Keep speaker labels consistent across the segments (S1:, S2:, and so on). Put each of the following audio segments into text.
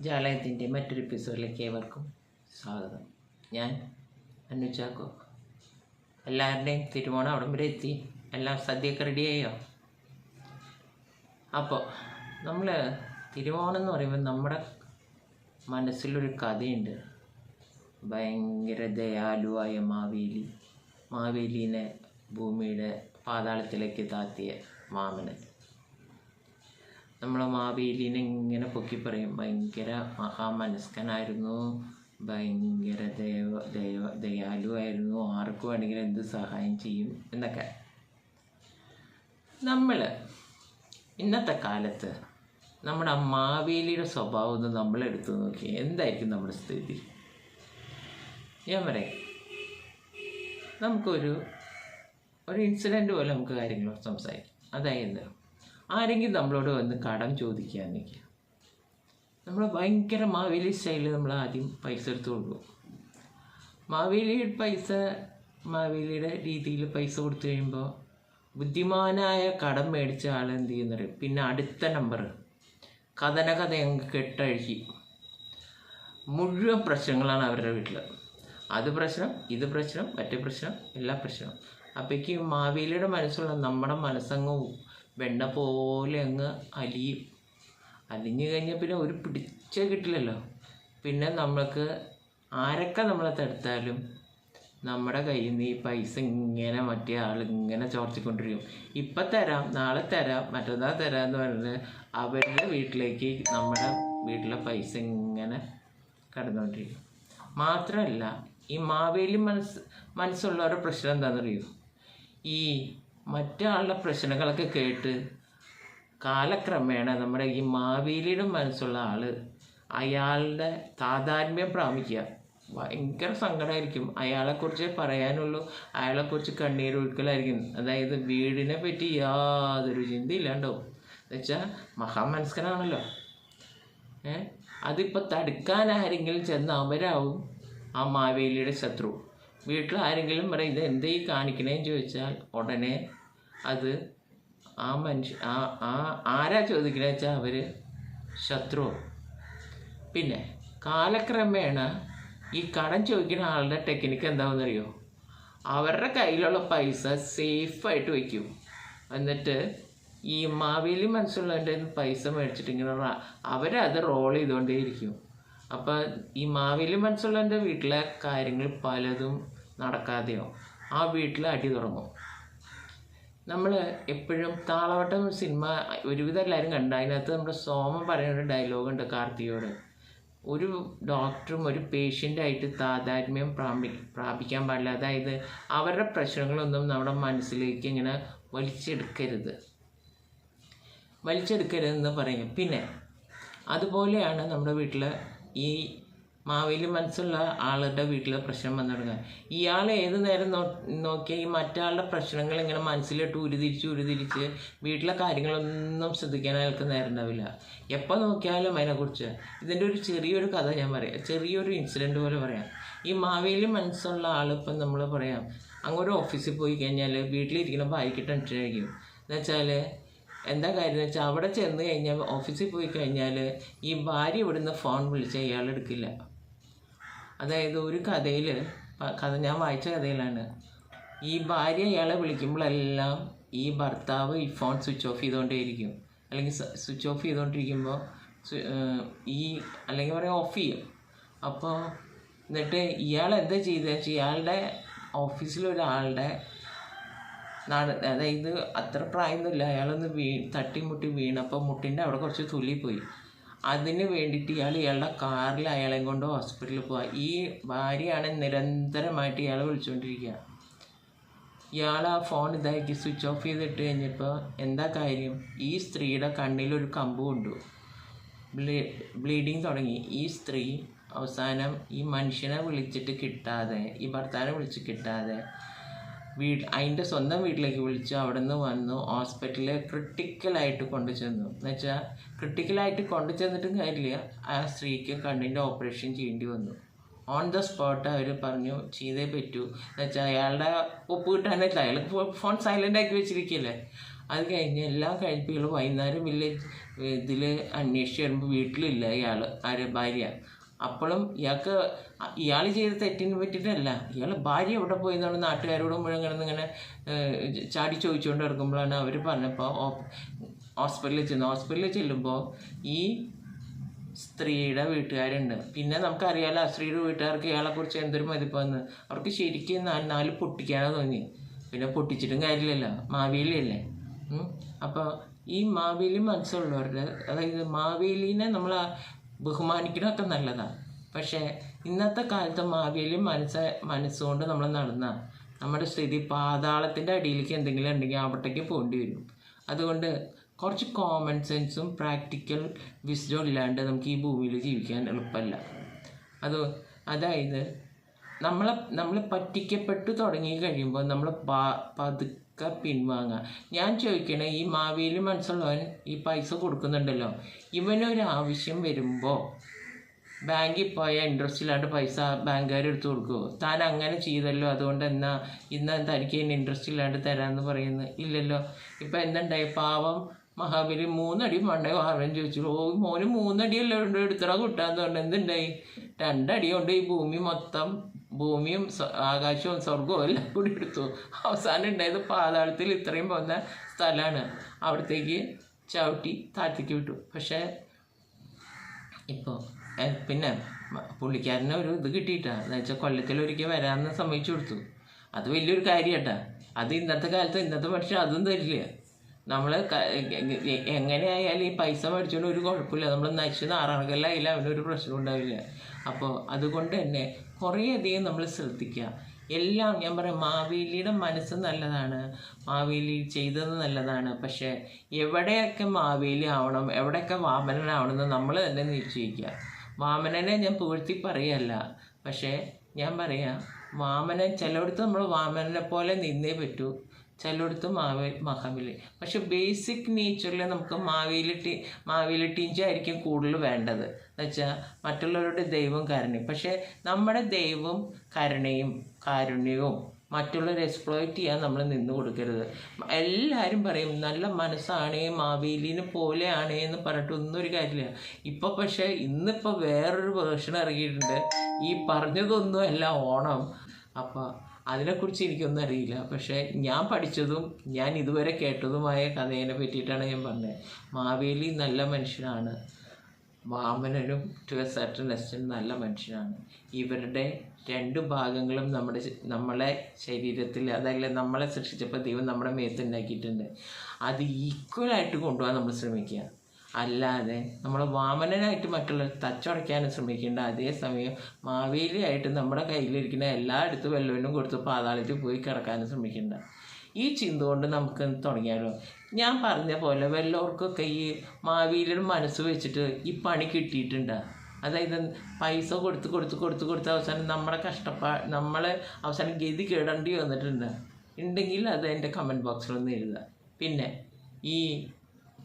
S1: ജാലയത്തിന്റെ മറ്റൊരു എപ്പിസോഡിലേക്ക് ഏവർക്കും സ്വാഗതം. ഞാൻ അനുചാക്കോ എല്ലാവരുടെയും തിരുവോണം അവിടം വരെ എത്തി. എല്ലാം സദ്യയൊക്കെ റെഡിയായോ അപ്പോൾ നമ്മൾ തിരുവോണം എന്ന് പറയുമ്പോൾ നമ്മുടെ മനസ്സിലൊരു കഥയുണ്ട്. ഭയങ്കര ദയാലുവായ മാവേലി. മാവേലീനെ ഭൂമിയുടെ പാതാളത്തിലേക്ക് താത്തിയ വാമനൻ നമ്മളെ മാവേലിനെ ഇങ്ങനെ പൊക്കി പറയും ഭയങ്കര മഹാമനസ്കനായിരുന്നു ഭയങ്കര ദൈവ ദൈവ ദയാലുവായിരുന്നു ആർക്ക് വേണമെങ്കിലും എന്ത് സഹായം ചെയ്യും എന്നൊക്കെ. നമ്മൾ ഇന്നത്തെ കാലത്ത് നമ്മുടെ മാവേലിയുടെ സ്വഭാവം ഒന്ന് നമ്മൾ എടുത്തു നോക്കി എന്തായിരിക്കും നമ്മുടെ സ്ഥിതി? ഞാൻ പറയാം നമുക്കൊരു ഒരു ഇൻസിഡന്റ് പോലെ നമുക്ക് കാര്യങ്ങൾ സംസാരിക്കാം. അതായത് ആരെങ്കിലും നമ്മളോട് വന്ന് കടം ചോദിക്കുക എന്നൊക്കെ നമ്മൾ ഭയങ്കര മാവേലി സ്റ്റൈലിൽ നമ്മൾ ആദ്യം പൈസ എടുത്തു കൊടുക്കും മാവേലി പൈസ മാവേലിയുടെ രീതിയിൽ പൈസ കൊടുത്തു കഴിയുമ്പോൾ ബുദ്ധിമാനായ കടം മേടിച്ച ആൾ എന്ത് ചെയ്യുന്നറിയും പിന്നെ അടുത്ത നമ്പർ കഥന കഥ അങ്ങ് കെട്ടഴുകി മുഴുവൻ പ്രശ്നങ്ങളാണ് അവരുടെ വീട്ടിൽ അത് പ്രശ്നം ഇത് പ്രശ്നം മറ്റേ പ്രശ്നം എല്ലാ പ്രശ്നവും. അപ്പോഴേക്ക് മാവേലിയുടെ മനസ്സുള്ള നമ്മുടെ മനസ്സങ്ങ് വെണ്ണ പോലെ അങ്ങ് അലിയും. അലിഞ്ഞു കഴിഞ്ഞാൽ പിന്നെ ഒരു പിടിച്ച കിട്ടില്ലല്ലോ. പിന്നെ നമ്മൾക്ക് ആരൊക്കെ നമ്മളെ തടുത്താലും നമ്മുടെ കയ്യിൽ നിന്ന് ഈ പൈസ ഇങ്ങനെ മറ്റേ ആൾ ഇങ്ങനെ ചോർത്തിക്കൊണ്ടിരിക്കും. ഇപ്പം തരാം നാളെ തരാം മറ്റന്നാൾ തരാം എന്ന് പറഞ്ഞാൽ അവരുടെ വീട്ടിലേക്ക് നമ്മുടെ വീട്ടിലെ പൈസ ഇങ്ങനെ കടന്നുകൊണ്ടിരിക്കും. മാത്രമല്ല ഈ മാവേലി മനസ്സ് മനസ്സുള്ളവരുടെ പ്രശ്നം എന്താണെന്നറിയോ? ഈ മറ്റാളുടെ പ്രശ്നങ്ങളൊക്കെ കേട്ട് കാലക്രമേണ നമ്മുടെ ഈ മാവേലിയുടെ മനസ്സുള്ള ആൾ അയാളുടെ താതാത്മ്യം പ്രാപിക്കുക ഭയങ്കര സങ്കടമായിരിക്കും അയാളെക്കുറിച്ച് പറയാനുള്ളൂ. അയാളെക്കുറിച്ച് കണ്ണീരൊഴുക്കലായിരിക്കും അതായത് വീടിനെ പറ്റി യാതൊരു ചിന്തയില്ലാണ്ടാവും. എന്നുവെച്ചാൽ മഹാമനസ്കനാണല്ലോ. ഏ? അതിപ്പോൾ തടുക്കാൻ ആരെങ്കിലും ചെന്ന് അവരാവും. ആ മാവേലിയുടെ ശത്രു. വീട്ടിൽ ആരെങ്കിലും പറയും ഇത് എന്തേ കാണിക്കണേന്ന് ചോദിച്ചാൽ ഉടനെ അത് ആ മനുഷ്യ ആ ആ ആരാ ചോദിക്കണേ വെച്ചാൽ അവർ ശത്രു. പിന്നെ കാലക്രമേണ ഈ കടം ചോദിക്കുന്ന ആളുടെ ടെക്നിക്ക് എന്താണെന്നറിയോ അവരുടെ കയ്യിലുള്ള പൈസ സേഫായിട്ട് വയ്ക്കും എന്നിട്ട് ഈ മാവേലി മനസ്സുള്ളവന്റെ പൈസ മേടിച്ചിട്ട് ഇങ്ങനെ അവരത് റോൾ ചെയ്തുകൊണ്ടേയിരിക്കും അപ്പം ഈ മാവേലി മനസ്സുള്ളവന്റെ വീട്ടിലെ കാര്യങ്ങൾ പലതും നടക്കാതെയോ ആ വീട്ടിൽ അടി തുടങ്ങും. നമ്മൾ എപ്പോഴും താളവട്ടം സിനിമ ഒരുവിധം എല്ലാവരും കണ്ട. അതിനകത്ത് നമ്മുടെ സോമൻ പറയുന്ന ഒരു ഡയലോഗുണ്ട് കാർത്തിയോട് ഒരു ഡോക്ടറും ഒരു പേഷ്യന്റായിട്ട് താതാത്മ്യം പ്രാപി പ്രാപിക്കാൻ പാടില്ല. അതായത് അവരുടെ പ്രശ്നങ്ങളൊന്നും നമ്മുടെ മനസ്സിലേക്ക് ഇങ്ങനെ വലിച്ചെടുക്കരുത്. വലിച്ചെടുക്കരുതെന്ന് പറയും. പിന്നെ അതുപോലെയാണ് നമ്മുടെ വീട്ടിൽ ഈ മാവേലി മനസ്സുള്ള ആളുടെ വീട്ടിലെ പ്രശ്നം വന്നു തുടങ്ങുക ഇയാൾ ഏത് നേരം നോ നോക്കിയാൽ ഈ മറ്റാളുടെ പ്രശ്നങ്ങൾ ഇങ്ങനെ മനസ്സിലിട്ട് ഉരുതിരിച്ച് ഉരുതിരിച്ച് വീട്ടിലെ കാര്യങ്ങളൊന്നും ശ്രദ്ധിക്കാൻ അയാൾക്ക് നേരം ഉണ്ടാവില്ല എപ്പോൾ നോക്കിയാലും അതിനെക്കുറിച്ച് ഇതിന്റെ ഒരു ചെറിയൊരു കഥ ഞാൻ പറയാം. ചെറിയൊരു ഇൻസിഡന്റ് പോലെ പറയാം. ഈ മാവേലി മനസ്സുള്ള ആൾ ഇപ്പം നമ്മൾ പറയാം അങ്ങോട്ട് ഓഫീസിൽ പോയി കഴിഞ്ഞാൽ വീട്ടിലിരിക്കുന്ന ഭാര്യയ്ക്ക് ടെൻഷനായിരിക്കും എന്നുവെച്ചാൽ എന്താ കാര്യം വെച്ചാൽ അവിടെ ചെന്ന് കഴിഞ്ഞാൽ ഓഫീസിൽ പോയി കഴിഞ്ഞാൽ ഈ ഭാര്യ ഇവിടുന്ന് ഫോൺ വിളിച്ചാൽ ഇയാൾ എടുക്കില്ല. അതായത് ഒരു കഥയിൽ കഥ ഞാൻ വായിച്ച കഥയിലാണ്. ഈ ഭാര്യ ഇയാളെ വിളിക്കുമ്പോഴെല്ലാം ഈ ഭർത്താവ് ഈ ഫോൺ സ്വിച്ച് ഓഫ് ചെയ്തുകൊണ്ടേയിരിക്കും അല്ലെങ്കിൽ സ്വിച്ച് ഓഫ് ചെയ്തുകൊണ്ടിരിക്കുമ്പോൾ ഈ അല്ലെങ്കിൽ പറയാം ഓഫ് ചെയ്യും. അപ്പോൾ എന്നിട്ട് ഇയാൾ എന്താ ചെയ്തതെന്ന് വെച്ചാൽ ഇയാളുടെ ഓഫീസിലൊരാളുടെ നാട് അതായത് അത്ര പ്രായമൊന്നുമില്ല. അയാളൊന്ന് വീ തട്ടിമുട്ടി വീണപ്പോൾ മുട്ടിന്റെ അവിടെ കുറച്ച് തുള്ളിപ്പോയി അതിന് വേണ്ടിയിട്ട് ഇയാൾ ഇയാളുടെ കാറിൽ അയാളെയും കൊണ്ട് ഹോസ്പിറ്റലിൽ പോവുക ഈ ഭാര്യയാണ് നിരന്തരമായിട്ട് ഇയാളെ വിളിച്ചുകൊണ്ടിരിക്കുക. ഇയാൾ ആ ഫോൺ ഇതാക്കി സ്വിച്ച് ഓഫ് ചെയ്തിട്ട് കഴിഞ്ഞപ്പോൾ എന്താ കാര്യം? ഈ സ്ത്രീയുടെ കണ്ണിലൊരു കമ്പ് കൊണ്ടു. ബ്ലീ ബ്ലീഡിങ് തുടങ്ങി. ഈ സ്ത്രീ അവസാനം ഈ മനുഷ്യനെ വിളിച്ചിട്ട് കിട്ടാതെ ഈ ഭർത്താവിനെ വിളിച്ച് കിട്ടാതെ വീട് അതിന്റെ സ്വന്തം വീട്ടിലേക്ക് വിളിച്ചു. അവിടെ നിന്ന് വന്നു ഹോസ്പിറ്റലിൽ ക്രിട്ടിക്കലായിട്ട് കൊണ്ടു ചെന്നു. എന്നുവെച്ചാൽ ക്രിട്ടിക്കലായിട്ട് കൊണ്ടു ചെന്നിട്ടും കാര്യമില്ല. ആ സ്ത്രീക്ക് കണ്ണിന്റെ ഓപ്പറേഷൻ ചെയ്യേണ്ടി വന്നു. ഓൺ ദ സ്പോട്ട് അവർ പറഞ്ഞു ചെയ്തേ പറ്റൂ. എന്നുവെച്ചാൽ അയാളുടെ ഒപ്പ് കിട്ടാനില്ല. അയാൾ ഫോൺ സൈലന്റ് ആക്കി വെച്ചിരിക്കില്ലേ അത് കഴിഞ്ഞ് എല്ലാം കഴിപ്പികളും വൈകുന്നേരം വില്ലേജ് ഇതിൽ അന്വേഷിച്ച് വരുമ്പോൾ വീട്ടിലില്ല ഇയാൾ ആരെ ഭാര്യ. അപ്പോഴും ഇയാൾക്ക് ഇയാൾ ചെയ്ത തെറ്റിനെ പറ്റിയിട്ടല്ല. ഇയാൾ ഭാര്യ എവിടെ പോയി എന്നാണ് നാട്ടുകാരോട് മുഴുവൻ കിടന്ന് ഇങ്ങനെ ചാടി ചോദിച്ചുകൊണ്ട് ഇറങ്ങുമ്പോഴാണ് അവർ പറഞ്ഞപ്പോൾ ഹോസ്പിറ്റലിൽ ചെന്ന്. ഹോസ്പിറ്റലിൽ ചെല്ലുമ്പോൾ ഈ സ്ത്രീയുടെ വീട്ടുകാരുണ്ട്. പിന്നെ നമുക്കറിയാലോ ആ സ്ത്രീയുടെ വീട്ടുകാർക്ക് ഇയാളെക്കുറിച്ച് എന്തൊരു മതിപ്പാന്ന് അവർക്ക് ശരിക്കും നാല് നാല് പൊട്ടിക്കാനാ തോന്നി. പിന്നെ പൊട്ടിച്ചിട്ടും കാര്യമില്ലല്ലോ. മാവേലിയല്ലേ? അപ്പോൾ ഈ മാവേലി മനസ്സുള്ളവരുടെ അതായത് മാവേലിനെ നമ്മൾ ബഹുമാനിക്കണമൊക്കെ നല്ലതാണ്. പക്ഷേ ഇന്നത്തെ കാലത്ത് മാവേലി മനസ്സ് മനസ്സുകൊണ്ട് നമ്മൾ നടന്ന നമ്മുടെ സ്ഥിതി പാതാളത്തിന്റെ അടിയിലേക്ക് എന്തെങ്കിലും ഉണ്ടെങ്കിൽ അവിടേക്ക് പോകേണ്ടി വരും. അതുകൊണ്ട് കുറച്ച് കോമൺ സെൻസും പ്രാക്ടിക്കൽ വിസ്ഡോ ഇല്ലാണ്ട് നമുക്ക് ഈ ഭൂമിയിൽ ജീവിക്കാൻ എളുപ്പമല്ല. അത് അതായത് നമ്മളെ നമ്മൾ പറ്റിക്കപ്പെട്ടു തുടങ്ങി കഴിയുമ്പോൾ നമ്മൾ പതുക്കെ പിൻവാങ്ങുക ഞാൻ ചോദിക്കണേ ഈ മാവേലി മനസ്സുള്ളവൻ ഈ പൈസ കൊടുക്കുന്നുണ്ടല്ലോ. ഇവനൊരു ആവശ്യം വരുമ്പോൾ ബാങ്കിൽ പോയാൽ ഇൻട്രസ്റ്റ് ഇല്ലാണ്ട് പൈസ ബാങ്കുകാർ എടുത്തു കൊടുക്കുമോ താൻ അങ്ങനെ ചെയ്തല്ലോ അതുകൊണ്ട് എന്നാ ഇന്ന് തനിക്ക് ഇതിന് ഇൻട്രസ്റ്റ് ഇല്ലാണ്ട് തരാമെന്ന് പറയുന്നത് ഇല്ലല്ലോ. ഇപ്പം എന്തുണ്ടായി? പാവം മഹാബലി മൂന്നടി മണ്ടേ മഹാബലൻ ചോദിച്ചു. ഓ മോന് മൂന്നടിയല്ലോ എടുത്തറ കിട്ടാന്ന് പറഞ്ഞു. എന്തുണ്ടായി? രണ്ടടി കൊണ്ട് ഈ ഭൂമി മൊത്തം ഭൂമിയും ആകാശവും സ്വർഗവും എല്ലാം കൂടി എടുത്തു. അവസാനം ഉണ്ടായത് പാതാളത്തിൽ ഇത്രയും പോകുന്ന സ്ഥലമാണ്. അവിടത്തേക്ക് ചവിട്ടി താഴ്ത്തിക്ക് വിട്ടു. പക്ഷേ ഇപ്പോൾ പിന്നെ പുള്ളിക്കാരനെ ഒരു ഇത് കിട്ടിയിട്ടാണ് എന്ന് വെച്ചാൽ കൊല്ലത്തിൽ ഒരിക്കൽ വരാമെന്ന് സമ്മതിച്ചു കൊടുത്തു. അത് വലിയൊരു കാര്യമാട്ടാ അത് ഇന്നത്തെ കാലത്ത് ഇന്നത്തെ മനുഷ്യൻ അതും തരില്ല. നമ്മൾ എങ്ങനെയായാലും ഈ പൈസ മേടിച്ചുകൊണ്ട് ഒരു കുഴപ്പമില്ല. നമ്മൾ നശിച്ച് നാറാണക്കല്ലായാലും അവനൊരു പ്രശ്നം ഉണ്ടാവില്ല. അപ്പോൾ അതുകൊണ്ട് തന്നെ കുറേയധികം നമ്മൾ ശ്രദ്ധിക്കുക. എല്ലാം ഞാൻ പറയാം മാവേലിയുടെ മനസ്സ് നല്ലതാണ്. മാവേലി ചെയ്തത് നല്ലതാണ്. പക്ഷേ എവിടെയൊക്കെ മാവേലി ആവണം എവിടെയൊക്കെ വാമനനാവണം എന്ന് നമ്മൾ തന്നെ നിശ്ചയിക്കുക. വാമനനെ ഞാൻ പൂഴ്ത്തി പറയല്ല. പക്ഷേ ഞാൻ പറയാം വാമനൻ ചിലയിടത്ത് നമ്മൾ വാമനനെ പോലെ നിന്നേ പറ്റൂ. ചിലയിടത്ത് മാവേ മഹാബലി. പക്ഷെ ബേസിക് നേച്ചറിൽ നമുക്ക് മാവേലി ടീ മാവേലി ടീഞ്ച ആയിരിക്കും കൂടുതൽ വേണ്ടത്. എന്ന് വെച്ചാൽ മറ്റുള്ളവരുടെ ദൈവം കരുണയും. പക്ഷേ നമ്മുടെ ദൈവം കരുണയും കാരുണ്യവും മറ്റുള്ളവരെ എക്സ്പ്ലോയിറ്റ് ചെയ്യാൻ നമ്മൾ നിന്ന് കൊടുക്കരുത്. എല്ലാവരും പറയും നല്ല മനസ്സാണേ മാവേലിനെ പോലെയാണേ എന്ന് പറഞ്ഞിട്ട് ഒന്നും ഒരു കാര്യമില്ല. ഇപ്പോൾ പക്ഷേ ഇന്നിപ്പോൾ വേറൊരു വേർഷൻ ഇറങ്ങിയിട്ടുണ്ട്. ഈ പറഞ്ഞതൊന്നും അല്ല ഓണം. അപ്പോൾ അതിനെക്കുറിച്ച് എനിക്കൊന്നും അറിയില്ല. പക്ഷേ ഞാൻ പഠിച്ചതും ഞാൻ ഇതുവരെ കേട്ടതുമായ കഥയെ പറ്റിയിട്ടാണ് ഞാൻ പറഞ്ഞത്. മാവേലി നല്ല മനുഷ്യനാണ്. വാമനനും ടു എ സർട്ടൻ എക്സ്റ്റെന്റ് നല്ല മനുഷ്യനാണ്. ഇവരുടെ രണ്ട് ഭാഗങ്ങളും നമ്മുടെ നമ്മളെ ശരീരത്തിൽ അതല്ല നമ്മളെ സൃഷ്ടിച്ചപ്പോൾ ദൈവം നമ്മുടെ മേത്ത് ഉണ്ടാക്കിയിട്ടുണ്ട്. അത് ഈക്വലായിട്ട് കൊണ്ടുപോകാൻ നമ്മൾ ശ്രമിക്കുക. അല്ലാതെ നമ്മൾ വാമനനായിട്ട് മറ്റുള്ള തച്ചുടയ്ക്കാനും ശ്രമിക്കേണ്ട അതേസമയം മാവേലിയായിട്ട് നമ്മുടെ കയ്യിലിരിക്കുന്ന എല്ലായിടത്തും വല്ലവനും കൊടുത്ത് പാതാളത്തിൽ പോയി കിടക്കാനും ശ്രമിക്കേണ്ട. ഈ ചിന്ത കൊണ്ട് നമുക്ക് തുടങ്ങിയാലോ? ഞാൻ പറഞ്ഞ പോലെ വല്ലവർക്കൊക്കെ ഈ മാവേലിയുടെ മനസ്സ് വെച്ചിട്ട് ഈ പണി കിട്ടിയിട്ടുണ്ട്. അതായത് പൈസ കൊടുത്ത് കൊടുത്ത് കൊടുത്ത് കൊടുത്ത് അവസാനം നമ്മുടെ കഷ്ടപ്പാ നമ്മളെ അവസാനം ഗതി കേടേണ്ടി വന്നിട്ടുണ്ട്. ഉണ്ടെങ്കിൽ അത് എന്റെ കമന്റ് ബോക്സിലൊന്ന് എഴുതുക. പിന്നെ ഈ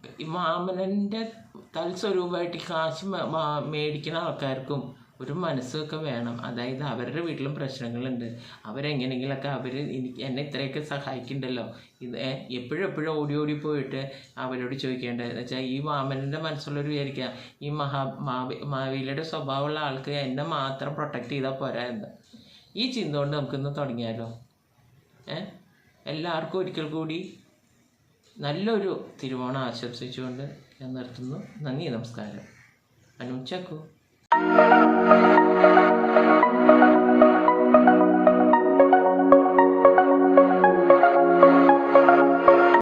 S1: ഈ മാമനന്റെ തൽസ്വരൂപമായിട്ട് കാശ് മേടിക്കുന്ന ആൾക്കാർക്കും ഒരു മനസ്സൊക്കെ വേണം. അതായത് അവരുടെ വീട്ടിലും പ്രശ്നങ്ങളുണ്ട്. അവരെങ്ങനെയെങ്കിലൊക്കെ അവർ എനിക്ക് എന്നെ ഇത്രയൊക്കെ സഹായിക്കുന്നുണ്ടല്ലോ ഇത് എപ്പോഴും എപ്പോഴും ഓടി ഓടി പോയിട്ട് അവരോട് ചോദിക്കേണ്ടത് എന്ന് വെച്ചാൽ ഈ വാമനന്റെ മനസ്സുള്ളവർ വിചാരിക്കുക ഈ മഹാ മാവി മാവേലിയുടെ സ്വഭാവമുള്ള ആൾക്ക് എന്നെ മാത്രം പ്രൊട്ടക്റ്റ് ചെയ്താൽ പോരാ എന്ന് ഈ ചിന്ത കൊണ്ട് നമുക്കിന്ന് തുടങ്ങിയാലോ? ഏ? എല്ലാവർക്കും ഒരിക്കൽ കൂടി നല്ലൊരു തിരുവോണം ആശംസിച്ചുകൊണ്ട് ഞാൻ നിർത്തുന്നു. നന്ദി നമസ്കാരം. അനു ചക്കു.